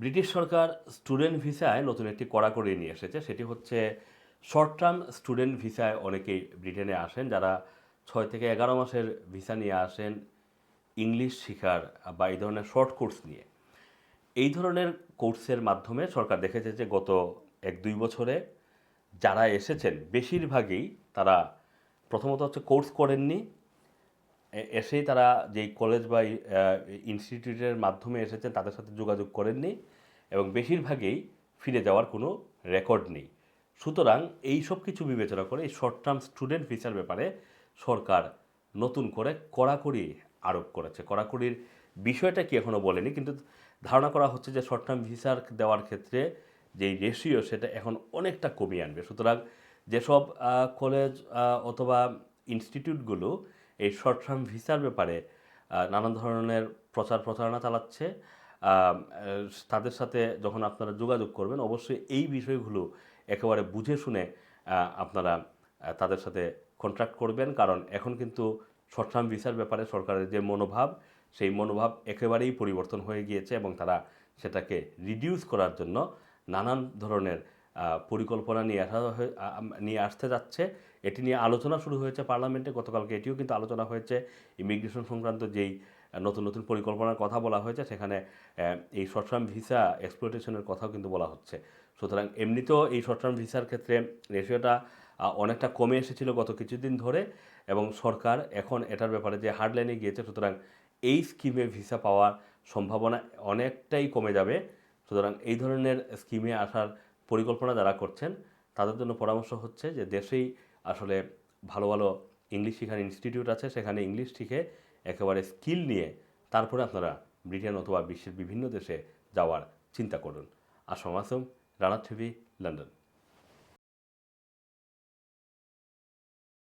British সরকার student ভিসায় নতুন একটি কড়াকড়ি নিয়ে এসেছে। সেটি হচ্ছে শর্ট টার্ম স্টুডেন্ট ভিসায় অনেকেই ব্রিটেনে আসেন, যারা ছয় থেকে এগারো মাসের ভিসা নিয়ে আসেন ইংলিশ শেখার বা এই ধরনের শর্ট কোর্স নিয়ে। এই ধরনের কোর্সের মাধ্যমে সরকার দেখেছে যে গত এক দুই বছরে যারা এসেছেন, বেশিরভাগই তারা প্রথমত হচ্ছে কোর্স করেননি এসেই তারা যেই কলেজ বা ইনস্টিটিউটের মাধ্যমে এসেছেন, তাদের সাথে যোগাযোগ করেননি এবং বেশিরভাগেই ফিরে যাওয়ার কোনো রেকর্ড নেই। সুতরাং এই সব কিছু বিবেচনা করে এই শর্ট টার্ম স্টুডেন্ট ভিসার ব্যাপারে সরকার নতুন করে কড়াকড়ি আরোপ করেছে। কড়াকড়ির বিষয়টা কি এখনও বলেনি, কিন্তু ধারণা করা হচ্ছে যে শর্ট টার্ম ভিসার দেওয়ার ক্ষেত্রে যেই রেশিও সেটা এখন অনেকটা কমিয়ে আনবে। সুতরাং যেসব কলেজ অথবা ইনস্টিটিউটগুলো এই শর্ট টার্ম ভিসার ব্যাপারে নানান ধরনের প্রচার প্রচারণা চালাচ্ছে। তাদের সাথে যখন আপনারা যোগাযোগ করবেন, অবশ্যই এই বিষয়গুলো একেবারে বুঝে শুনে আপনারা তাদের সাথে কন্ট্রাক্ট করবেন। কারণ এখন কিন্তু শর্ট টার্ম ভিসার ব্যাপারে সরকারের যে মনোভাব, সেই মনোভাব একেবারেই পরিবর্তন হয়ে গিয়েছে এবং তারা সেটাকে রিডিউস করার জন্য নানান ধরনের পরিকল্পনা নিয়ে আসা নিয়ে আসতে যাচ্ছে। এটি নিয়ে আলোচনা শুরু হয়েছে পার্লামেন্টে। গতকালকে এটিও কিন্তু আলোচনা হয়েছে। ইমিগ্রেশন সংক্রান্ত যেই নতুন নতুন পরিকল্পনার কথা বলা হয়েছে, সেখানে এই শর্ট টার্ম ভিসা এক্সপ্লোটেশনের কথাও কিন্তু বলা হচ্ছে। সুতরাং এমনিতেও এই শর্ট টার্ম ভিসার ক্ষেত্রে রেশিওটা অনেকটা কমে এসেছিল গত কিছুদিন ধরে এবং সরকার এখন এটার ব্যাপারে যে হার্ডলাইনে গিয়েছে, সুতরাং এই স্কিমে ভিসা পাওয়ার সম্ভাবনা অনেকটাই কমে যাবে। সুতরাং এই ধরনের স্কিমে আসার পরিকল্পনা যারা করছেন, তাদের জন্য পরামর্শ হচ্ছে যে দেশেই আসলে ভালো ভালো ইংলিশ শেখার ইনস্টিটিউট আছে, সেখানে ইংলিশ শিখে একেবারে স্কিল নিয়ে তারপরে আপনারা ব্রিটেন অথবা বিশ্বের বিভিন্ন দেশে যাওয়ার চিন্তা করুন। Assam Assam Rana TV London